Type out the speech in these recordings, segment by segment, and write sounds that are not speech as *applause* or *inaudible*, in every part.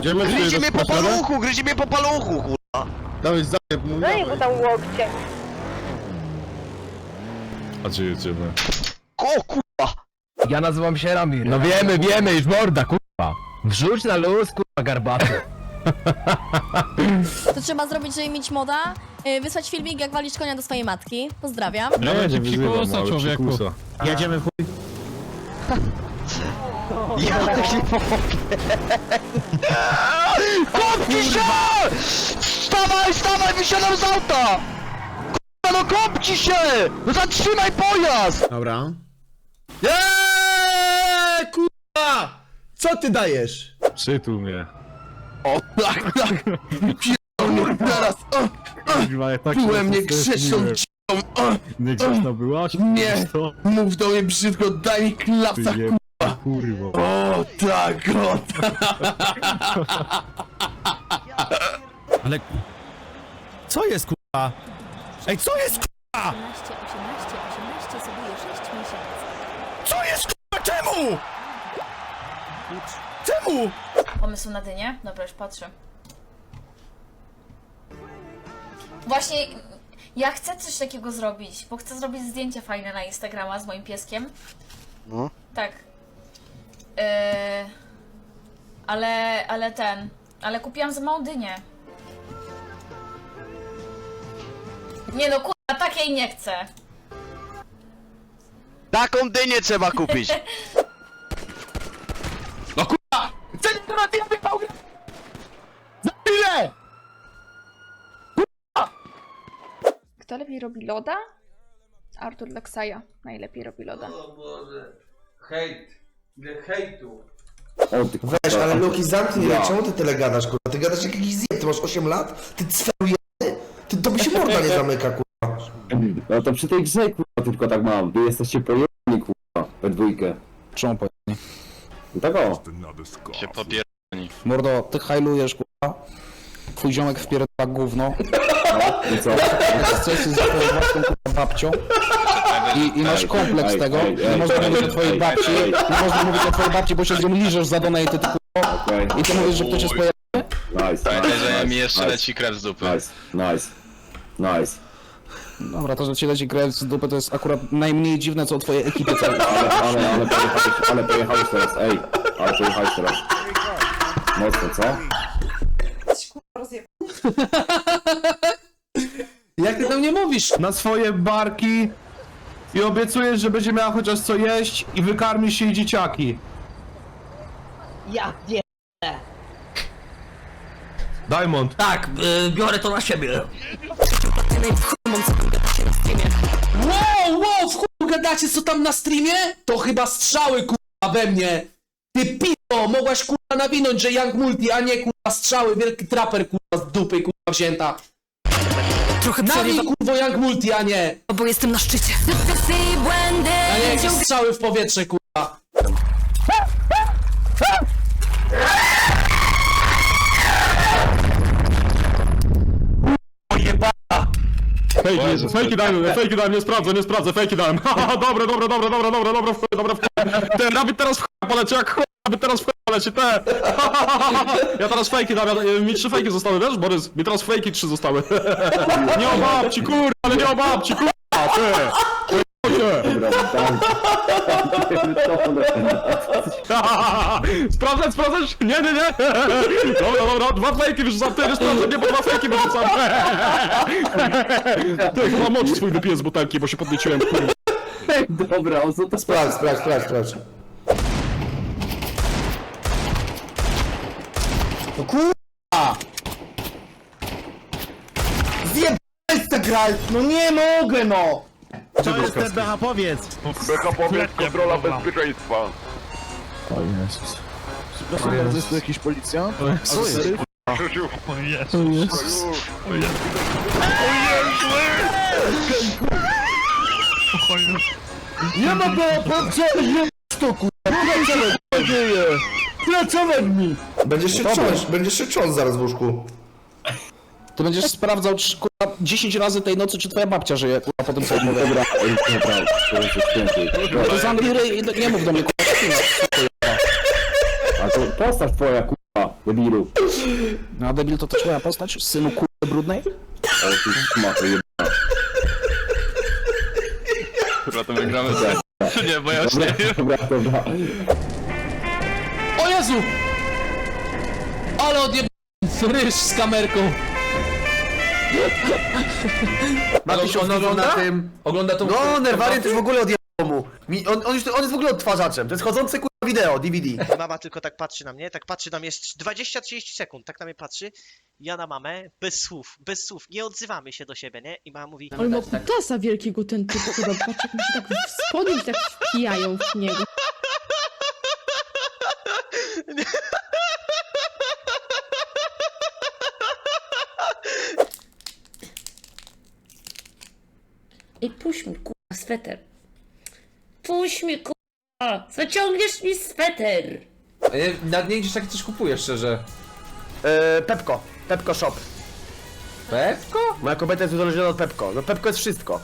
Idziemy Gryzie mnie po paluchu, gryzie mnie po paluchu, kurwa. Dawaj, zajeb mu, Daj mu dawaj. tam łokcie. A gdzie jedziemy? O kurwa. Ja nazywam się Ramir. No wiemy, wiemy, już morda, kurwa. Wrzuć na luz, kurwa, garbaty. To trzeba zrobić, żeby mieć moda, y, wysłać filmik, jak walisz konia do swojej matki. Pozdrawiam. Ja będzie psikusa, człowieku. człowieku. Jedziemy w chuj. Ja nie mogę. Kopci się! Wstawaj, wstawaj, wysiadam z auta! Kurwa, no kopci się! No zatrzymaj pojazd! Dobra. Eee, kurwa! Co ty dajesz? Przytul mnie. Teraz, o, Kurwa, ja tak się mnie c***ą, o, Nie grzeczna byłaś? Nie. Mów do mnie brzydko, daj mi ty klapsa, je... Kurwa. O, tak, o, tak. Ale... Co jest kurwa? Ej, co jest kurwa? 18, 18, 18, sobie 6 miesięcy. Co jest kurwa? Czemu? Czemu? Pomysł na dynię? Dobra, już patrzę. Właśnie ja chcę coś takiego zrobić, bo chcę zrobić zdjęcie fajne na Instagrama z moim pieskiem. No. Tak. Yy, ale, ale ten. Ale kupiłam za małą dynię. Nie no, kurwa, takiej nie chcę. Taką dynię trzeba kupić. *laughs* No kurwa! To na tym wypał Za chwilę! Kto lepiej robi loda? Artur Leksaja najlepiej robi loda. O Boże. Hejt. Ile hejtu. Weź, ale Luki, zamknij ja. czemu ty tyle gadasz, kurwa? Ty gadasz jak jakiś zjeb, ty masz 8 lat? Ty cweru Ty, to by się morda nie zamyka, kurwa. No to przy tej grze kurwa tylko tak mam. Wy jesteście pojemni kurwa, we dwójkę. Czemu po... No tak o. Się pobier... Mordo, ty hajlujesz kurwa. Twój ziomek wpierdala gówno. I co? Chcesz z twoją własną kurwa babcią. I, I masz kompleks tego. Nie można mówić o ej, twojej ej, babci. Nie można mówić o twojej babci, bo się z nią liżesz za donaty, ty kurwa. I ty mówisz, że ktoś jest pojemny? Nice, Pamiętaj, nice, że nice, mi jeszcze nice, leci krew z dupy. Nice, nice, nice. Dobra, to, że ci leci krew z dupy, to jest akurat najmniej dziwne, co o twojej ekipie całej. Ale, ale, ale pojechałeś, ale pojechałeś teraz, ej. Ale pojechałeś teraz. Mocno, co? *laughs* Jak ty tam nie mówisz? Na swoje barki i obiecujesz, że będzie miała chociaż co jeść i wykarmisz jej dzieciaki. Ja nie. Diamond. Tak, biorę to na siebie. Wow, wow, w chuj gadacie co tam na streamie? To chyba strzały kurwa we mnie. Ty pito, mogłaś kurwa nawinąć, że Young Multi, a nie kurwa strzały, wielki traper kurwa z dupy kurwa wzięta. Trochę Nawin kurwo Young Multi, a nie, bo jestem na szczycie. A nie jakieś strzały w powietrze kurwa. Fejki, fejki dałem, fejki dałem, nie sprawdzę, nie sprawdzę, fejki dałem. *laughs* Haha, dobre, dobre, dobre, dobre, dobre, dobre, wchodzę, dobre, wchodzę. Ten, Rabbit teraz w ch- poleci, jak ch- Rabbit teraz w ch- poleci, te. *laughs* Ja teraz fejki dam, ja, mi trzy fejki zostały, wiesz, Borys? Mi teraz fejki trzy zostały. *laughs* Nie o babci, kurwa, ale nie o babci, kurwa, ty. Dobra, dam. Sprawdzać, sprawdzać? Nie, nie, nie! Dobra, dobra, dwa fejki wyrzucam, ty sprawdzę, nie, bo dwa fejki wyrzucam! Ty, chyba mocz swój wypiję z butelki, bo się podnieciłem, kurwa. Dobra, o co to Sprawdź, sprawdź, sprawdź, sprawdź. No kurwa! Zjebałeś ta gra! No nie mogę no! Co jest TBH, powiedz! Beka powiedz, kontrola bezpieczeństwa. Przepraszam bardzo, jest tu jakiś policjant? Co jest? Nie ma go! Patrzę! Nie to kurwa! Co dzieje? Pracować mi! Będziesz się trząść, będziesz się trząść zaraz w łóżku. Ty będziesz sprawdzał, czy kurwa 10 razy tej nocy, czy twoja babcia żyje, kurwa, po tym co mówię. Dobra, dobra, to jest święty. To z Angliry i nie mów do mnie, kurwa. A to postać twoja, kurwa. Debilu. No a debil to też moja postać? Synu kurwy brudnej? Ale ty szmato jebana. Kurwa, to wygramy za... Nie, bo ja już Dobra, nie dobra, dobra. O Jezu! Ale odjeb... ryż z kamerką. Ma Ale on ogląda? tym. Ogląda tą... No, Nerwariant już w ogóle odjebał mu. Mi, on, on, już, on jest w ogóle odtwarzaczem. To jest chodzące kurwa wideo, DVD. Mama tylko tak patrzy na mnie, tak patrzy na mnie z 20-30 sekund, tak na mnie patrzy. Ja na mamę, bez słów, bez słów, nie odzywamy się do siebie, nie? I mama mówi, Ale ma kutasa wielkiego ten typ chyba, patrz jak mi się tak w spodnie tak wpijają w niego. *laughs* *laughs* Ej, puść mi kurwa sweter. Puść mi kurwa. Zaciągniesz mi sweter. Na dnie gdzieś takie coś kupuję, szczerze. E, Pepko. Pepko Shop. Pepko? Moja kobieta jest uzależniona od Pepko. No Pepko jest wszystko.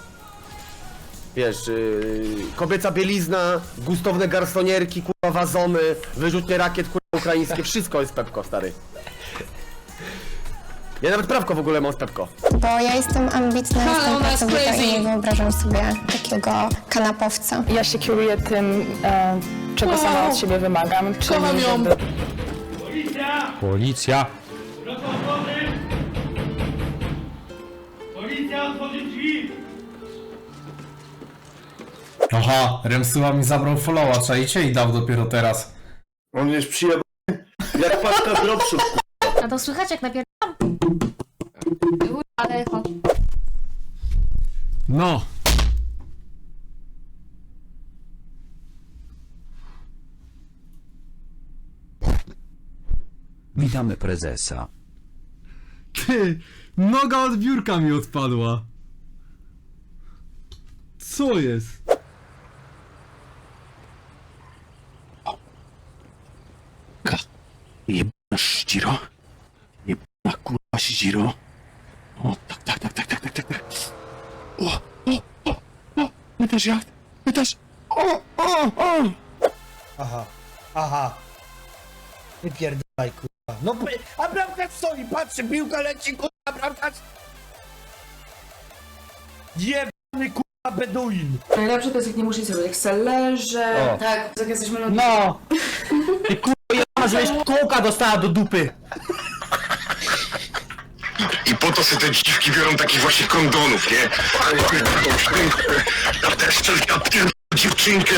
Wiesz, yy, kobieca bielizna, gustowne garsonierki, kurwa wazony, wyrzutnie rakiet kurwa ukraińskie, wszystko jest Pepko, stary. Ja nawet prawko w ogóle mam z Pepko. Bo ja jestem ambitna, jestem pracowita i nie wyobrażam sobie takiego kanapowca. Ja się kieruję tym, czego sama od siebie wymagam, czyli Kocham ją. żeby Policja. Aha, Remsuła mi zabrał followa, czajcie i dał dopiero teraz. On jest przyjebany jak paczka dropship. To słychać jak napier... Ale No. Witamy prezesa. Ty, noga od biurka mi odpadła. Co jest? Shiro. O, tak, tak, tak, tak, tak, tak, tak, tak. O, o, o, o, pytasz jak? Pytasz? O, o, o! Aha, aha. Wypierdaj, kurwa. No, by- a bramkarz stoi, patrzy, piłka leci, kurwa, bramkarz. Jebany, kurwa, beduin. Najlepsze to jest, jak nie musisz robić, jak se leżę, O. Tak, tak, jak jesteśmy na... No! Ty kurwa jebana, żebyś *laughs* kołka dostała do dupy. Po to sobie te dziwki biorą takich właśnie kondonów, nie? Ale tą szczękę, a też ja pierdolę dziewczynkę,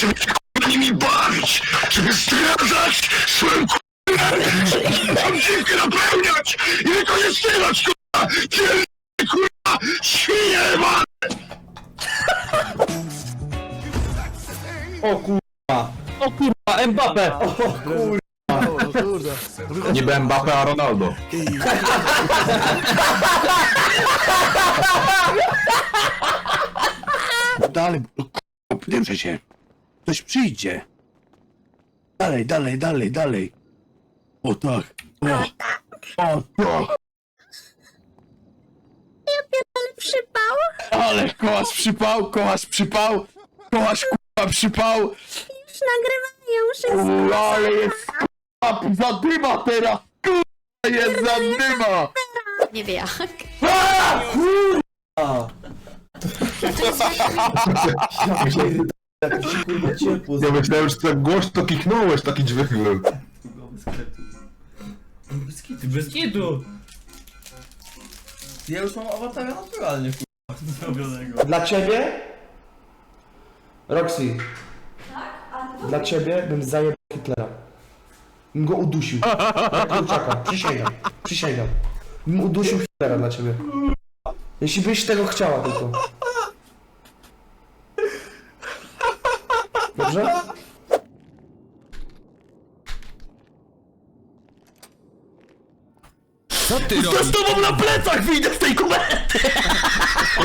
żeby się kurwa nimi bawić, żeby zdradzać swoją kurwa, żeby tam dziewkę napełniać i wykorzystywać kurwa, pierdolę kurwa, świnie jebane! O kurwa. O kurwa, Mbappe. O kurwa. Nie byłem Mbappe, a Ronaldo. Dalej, kurwa, podjęcie się. Ktoś przyjdzie. Dalej, dalej, dalej, dalej. O tak. O, o tak. Przypał? Ale kołasz przypał, kołasz przypał, kołasz kurwa przypał. Już nagrywają U, ale jest zadyma teraz. Kurwa jest zadyma. Nie wie jak. A, ciepło. Ja myślałem, że tak głośno kiknąłeś, taki dźwięk był. Bez kitu. Ja już mam awatara naturalnie kurwa *laughs* zrobionego. Dla ciebie? Roxy. Tak? Dla ciebie bym zajebał Hitlera. Bym go udusił. Jak kurczaka. Przysięgam. Przysięgam. Bym udusił Hitlera dla ciebie. Jeśli byś tego chciała tylko. Dobrze? Co ty robisz? z tobą na plecach wyjdę z tej kuberty.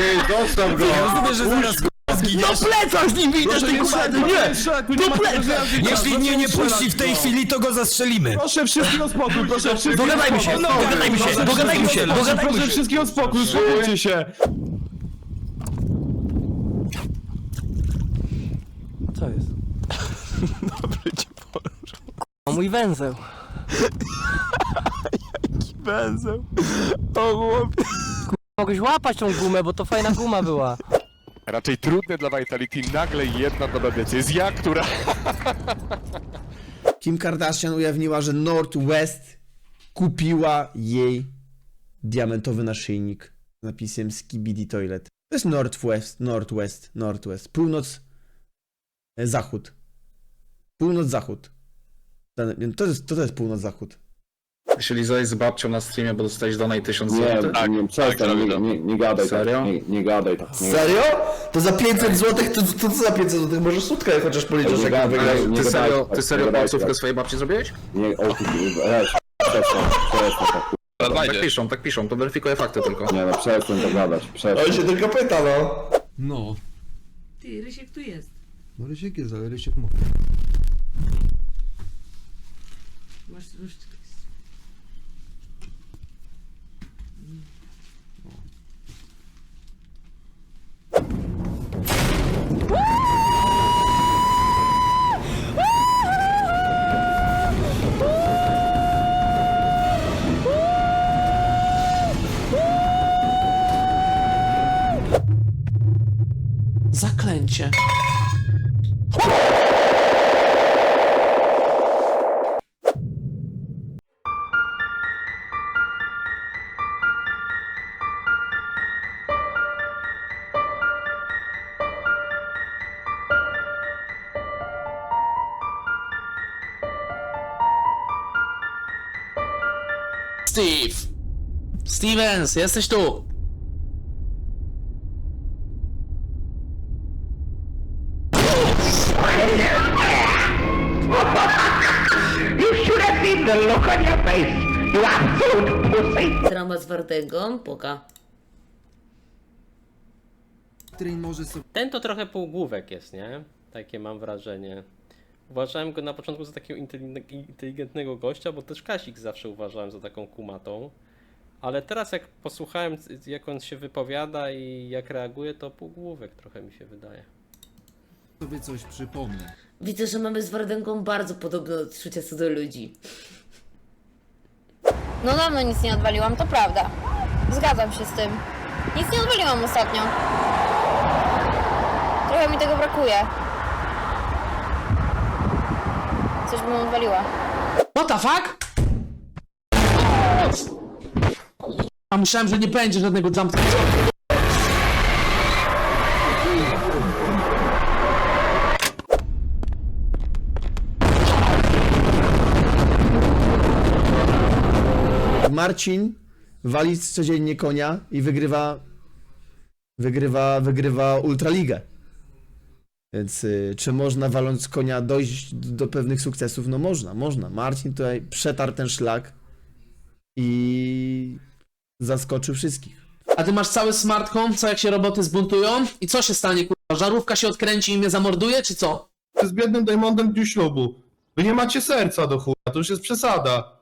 Ej, zostaw go! Rozumiem, że zaraz Na plecach z nim wyjdę z tej kuberty. Nie. tu ja Jeśli mnie nie puści w tej chwili, to go zastrzelimy. Proszę wszystkich o spokój, proszę wszystkich Dogadajmy się, dogadajmy się, Proszę dogadajmy wszystkich- się, dogadajmy Proszę się. wszystkich o spokój, uspokójcie się. *laughs* Mój węzeł. *laughs* węzeł. O chłopie. Mogłeś łapać tą gumę, bo to fajna guma była. Raczej trudne dla Vitality nagle jedna dobra decyzja, która... *laughs* Kim Kardashian ujawniła, że Northwest kupiła jej diamentowy naszyjnik z napisem Skibidi Toilet. To jest Northwest, Northwest, Northwest. Północ, e, zachód. Północ-zachód. To jest, to jest północ-zachód. Czyli zaś z babcią na streamie, bo dostałeś donate 1000 Nie, zł. tak, nie, przestań, nie, nie, nie gadaj Serio? tak, nie, nie gadaj tak. Nie, Serio? To za 500 zł, to, to co za 500 zł? Może sutkę chociaż policzysz, Nie jak gadaj, wygrać. nie Ty gadaj serio, tak, ty serio gadaj palcówkę tak. swojej babci zrobiłeś? Nie, o ty, weź, przestań, przestań tak, Tak piszą, tak piszą, to weryfikuję fakty tylko. nie no, przestań to gadać, On przestań. się tylko pyta, no. No. Ty, Rysiek tu jest. No Rysiek jest, ale Rysiek mówi. Masz, masz... Zaklęcie. Steve! Stevens, jesteś tu! Drama Zwardego, Boga. Ten to trochę półgłówek jest, nie? Takie mam wrażenie. Uważałem go na początku za takiego inteligen- inteligentnego gościa, bo też Kasik zawsze uważałem za taką kumatą. Ale teraz jak posłuchałem jak on się wypowiada i jak reaguje, to półgłówek trochę mi się wydaje. Sobie coś przypomnę. Widzę, że mamy z Wardęgą bardzo podobne odczucia co do ludzi. No dawno nic nie odwaliłam, to prawda. Zgadzam się z tym. Nic nie odwaliłam ostatnio. Trochę mi tego brakuje. Coś bym odwaliła. What the fuck? A myślałem, że nie będzie żadnego jump. Marcin wali codziennie konia i wygrywa wygrywa, wygrywa Ultraligę. Więc y, czy można waląc konia dojść do, do pewnych sukcesów? No można, można. Marcin tutaj przetarł ten szlak i zaskoczył wszystkich. A ty masz cały smart home, co jak się roboty zbuntują? I co się stanie, kurwa? Żarówka się odkręci i mnie zamorduje, czy co? Z biednym Diamondem w dniu ślubu. Wy nie macie serca do chuja, to już jest przesada.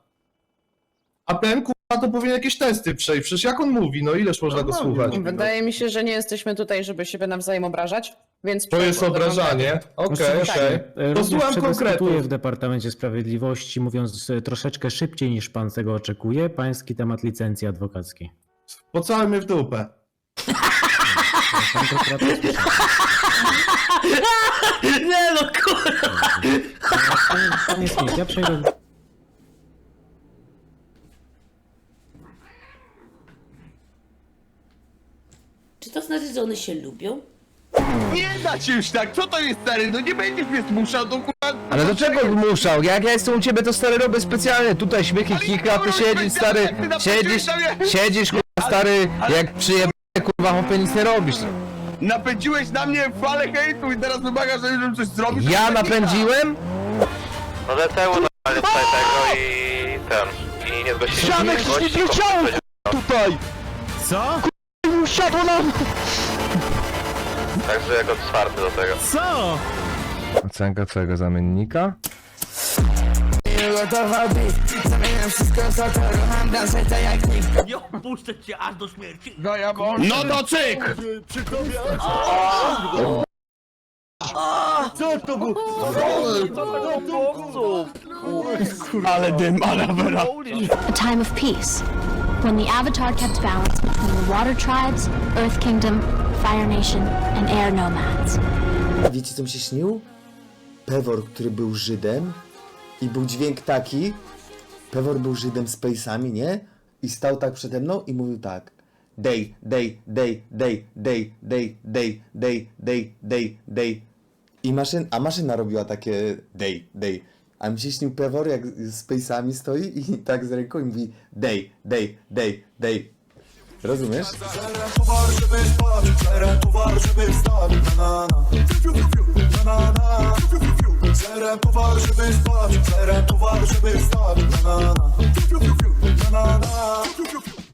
A ten kurwa to powinien jakieś testy przejść, przecież jak on mówi, no ileż można go słuchać? Wydaje mi się, że nie jesteśmy tutaj, żeby siebie nawzajem obrażać, więc... To jest obrażanie, okej, okej. To słucham konkretów. w Departamencie Sprawiedliwości, mówiąc e, troszeczkę szybciej niż pan tego oczekuje, pański temat licencji adwokackiej. Pocałuj mnie w dupę. *laughs* *laughs* Nie no, kurwa! Ja przejdę to znaczy, że one się lubią? Nie da ci już tak, co to jest stary, no nie będziesz mnie zmuszał do kurwa... Ale do czego zmuszał? Jak ja jestem u ciebie, to stary robię specjalnie. Tutaj śmiechy, kika, ty siedzisz, stary, siedzisz, siedzisz, kurwa, stary, jak przyjebany, kurwa, chłopie, nic nie robisz. Napędziłeś na mnie falę hejtu i teraz wymagasz, żebym coś zrobił? Ja napędziłem? No DCU normalnie tutaj tego i ten. I nie zgłosili Żadnych nie powiedzieć, Tutaj! Co? Kurwa, usiadło nam! Także jako czwarty do tego. Co? Ocenka twojego zamiennika? No to cyk! Co to było? Ale dym, ale awera. A time of peace, when the Avatar kept balance between the Water Tribes, Earth Kingdom, Fire Nation, and Air Nomads. Wiecie co mi się śnił? Pewor, który był Żydem i był dźwięk taki. Pewor był Żydem z pejsami, nie? I stał tak przede mną i mówił tak. Day, day, day, day, day, day, day, day, day, day, day. I maszyn, a maszyna robiła takie day, day. A mi się śnił Pewor, jak z pejsami stoi i tak z ręką i mówi day, day, day, day. Rozumiesz? zerem żeby.